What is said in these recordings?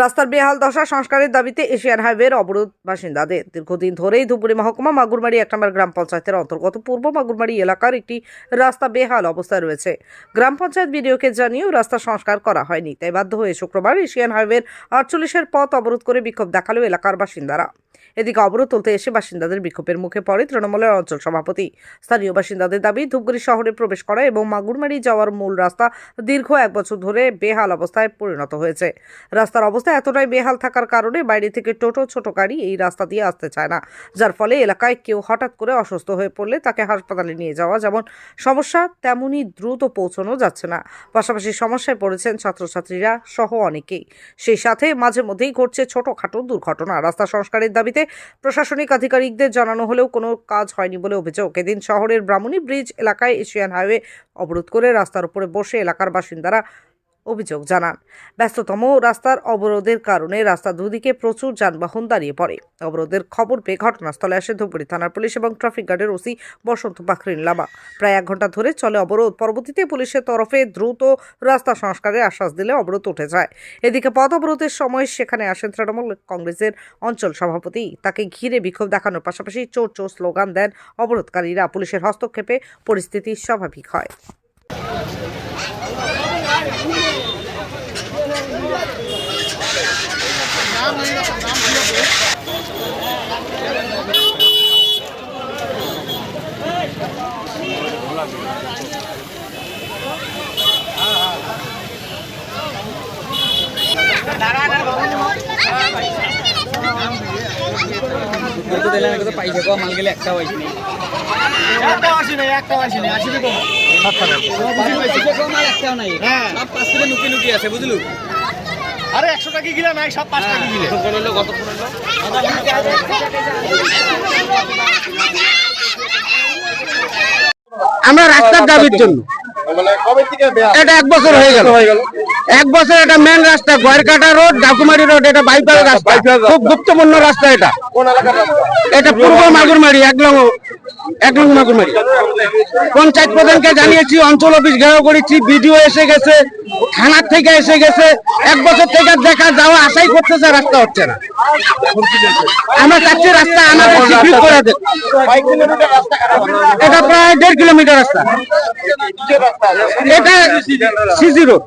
রাস্তার বেহাল দশা সংস্কারের দাবিতে এশিয়ান হাইওয়ের অবরোধ বাসিন্দাদের। দীর্ঘদিন ধরেই ধুপুরি মহকুমা মাগুরমারি এক নম্বর গ্রাম পঞ্চায়েতের অন্তর্গত পূর্ব মাগুরমারি এলাকার একটি রাস্তা বেহাল অবস্থায় রয়েছে। গ্রাম পঞ্চায়েত বিডিওকে জানিয়েও রাস্তা সংস্কার করা হয়নি। তাই বাধ্য হয়ে শুক্রবার এশিয়ান হাইওয়ের আটচল্লিশের পথ অবরোধ করে বিক্ষোভ দেখাল এলাকার বাসিন্দারা। এদিকে অবরোধ তুলতে এসে বাসিন্দাদের বিক্ষোভের মুখে পড়ে তৃণমূলের অঞ্চল সভাপতি। স্থানীয় বাসিন্দাদের দাবি ধূপগুড়ি শহরে প্রবেশ করা এবং মাগুরমারি যাওয়ার মূল রাস্তা দীর্ঘ এক বছর ধরে বেহাল অবস্থায় পরিণত হয়েছে। রাস্তার অবস্থা এতটাই বেহাল থাকার কারণে বাইরে থেকে টোটো, ছোট গাড়ি এই রাস্তা দিয়ে আসতে চায় না। যার ফলে এলাকায় কেউ হঠাৎ করে অসুস্থ হয়ে পড়লে তাকে হাসপাতালে নিয়ে যাওয়া যেমন সমস্যা তেমনই দ্রুত পৌঁছানো যাচ্ছে না। পাশাপাশি সমস্যায় পড়েছেন ছাত্রছাত্রীরা সহ অনেকেই। সেই সাথে মাঝে মধ্যেই ঘটছে ছোটখাটো দুর্ঘটনা। রাস্তা সংস্কারের দাবিতে প্রশাসনিক আধিকারিকদের জানানো হলেও কোনো কাজ হয়নি বলে অভিযোগ। এদিন শহরের ব্রাহ্মণী ব্রিজ এলাকায় এশিয়ান হাইওয়ে অবরোধ করে রাস্তার উপরে বসে এলাকার বাসিন্দারা অভিযোগ জানান। ব্যস্ততম রাস্তার অবরোধের কারণে রাস্তা দুদিকে প্রচুর যানবাহন দাঁড়িয়ে পড়ে। অবরোধের খবর পেয়ে ঘটনাস্থলে আসে ধুপগুড়ি থানার পুলিশ এবং ট্রাফিক গার্ডের ওসি বসন্ত পাখরিন লামা। প্রায় এক ঘণ্টা ধরে চলে অবরোধ। পরবর্তীতে পুলিশের তরফে দ্রুত রাস্তা সংস্কারের আশ্বাস দিলে অবরোধ উঠে যায়। এদিকে পথ অবরোধের সময় সেখানে আসেন তৃণমূল কংগ্রেসের অঞ্চল সভাপতি। তাকে ঘিরে বিক্ষোভ দেখানোর পাশাপাশি চোর চোর স্লোগান দেন অবরোধকারীরা। পুলিশের হস্তক্ষেপে পরিস্থিতি স্বাভাবিক হয়। তো দিলাম এটা তো পাইছে গো মাল একটা আসি নাই কম একটাও নাই হ্যাঁ। পাঁচ থেকে নুকি নুকি আছে বুঝলু আরে একশো টাকা গিলা নাই সব পাঁচ টাকা গিলে। আমরা রাস্তার দাবির জন্য। মানে কবে থেকে এটা এক বছর হয়ে গেল। হয়ে গেল? এক বছর এটা মেন রাস্তা গয়েরকাটা রোড ডাকুমারি রোড এটা বাইপাস রাস্তা। খুব গুরুত্বপূর্ণ রাস্তা এটা। এটা পূর্ব মাগুরমারি এক লং এক লং মাগুরমারি। পঞ্চায়েত প্রধানকে জানিয়েছি অঞ্চল অফিস ঘেরাও করেছি বিডিও এসে গেছে থানার থেকে এসে গেছে। এক বছর থেকে দেখা যাওয়া আশাই করতেছে রাস্তা হচ্ছে না। আমরা চাচ্ছি রাস্তা আমাদের স্বীকৃত করে এটা প্রায় দেড় কিলোমিটার রাস্তা। এটা সিজি রোড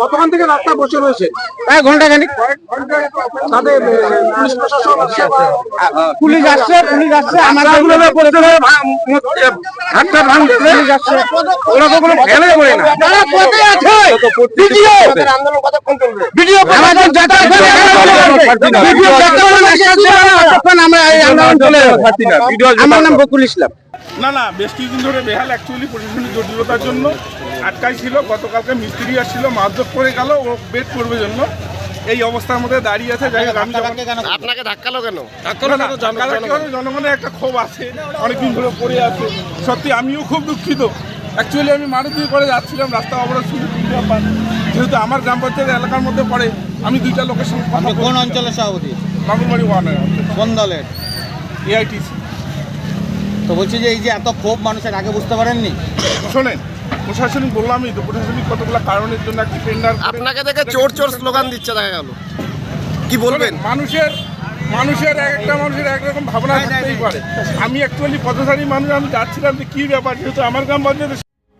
কতক্ষণ থেকে রাস্তা বসে রয়েছে? প্রায় ঘণ্টা খানিক। তাদের পুলিশ প্রশাসন পুলিশ আসছে পুলিশ আসছে আমাদেরগুলো করতে হাতটা ভাঙছে। পুলিশ আসছে। ওরা কখনো ফেলে করে না। তারা পথে আছে? ভিডিও। আন্দোলন কতক্ষণ চলবে? ভিডিও আমাদের যতক্ষণ ভিডিও না, আমরা এই আন্দোলন চলে। আমার নাম বকুল ইসলাম। না না বেশ কিছুদিন ধরে বেহাল অ্যাকচুয়ালি প্রশাসনিক জটিলতার জন্য। আটকাই ছিল গতকালকে মিস্ত্রি আসছিল মারধর করে গেল ও বেড করবে জন্য। এই অবস্থার মধ্যে দাঁড়িয়ে আছে যাই আপনাকে ধাক্কালো কেন? জনগণের একটা ক্ষোভ আছে অনেকদিন ধরে পড়ে আছে। সত্যি আমিও খুব দুঃখিত। অ্যাকচুয়ালি আমি মারুতি করে যাচ্ছিলাম রাস্তা অবরোধ শুধু যেহেতু আমার গ্রাম পঞ্চায়েত এলাকার মধ্যে পড়ে আমি দুইটা লোকের সঙ্গে কথা কোন অঞ্চলের সভাপতি? বাবুরবাড়ি ওয়ানের কোন দলের? এআইটিসি তো বলছি যে এই যে এত ক্ষোভ মানুষের আগে বুঝতে পারেননি? শোনেন প্রশাসনিক বললামই তো প্রশাসনিক কতগুলো কারণের জন্য একটি টেন্ডার আপনাকে দেখে চোর চোর স্লোগান দিচ্ছে দেখা গেল। কি বলবেন? মানুষের মানুষের এক একটা মানুষের একরকম ভাবনা থাকতেই পারে। আমি অ্যাকচুয়ালি পথচারী মানুষ আমি যাচ্ছিলাম যে কী ব্যাপার যেহেতু আমার গ্রাম পঞ্চায়েতে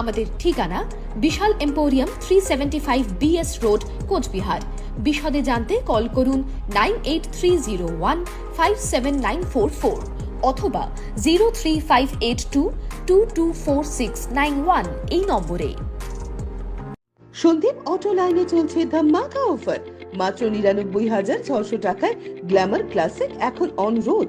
আমাদের ঠিকানা Bishal emporium three seventy five BS road Cooch Behar. বিশদে জানতে কল করুন nine eight three zero one five seven nine four four অথবা zero three five eight two two two four six nine one এই নম্বরে। সন্দীপ অটো লাইনে চলছে ধামাকা অফার মাত্র নিরানব্বই হাজার ছশো টাকায় গ্ল্যামার ক্লাসিক এখন অন রোড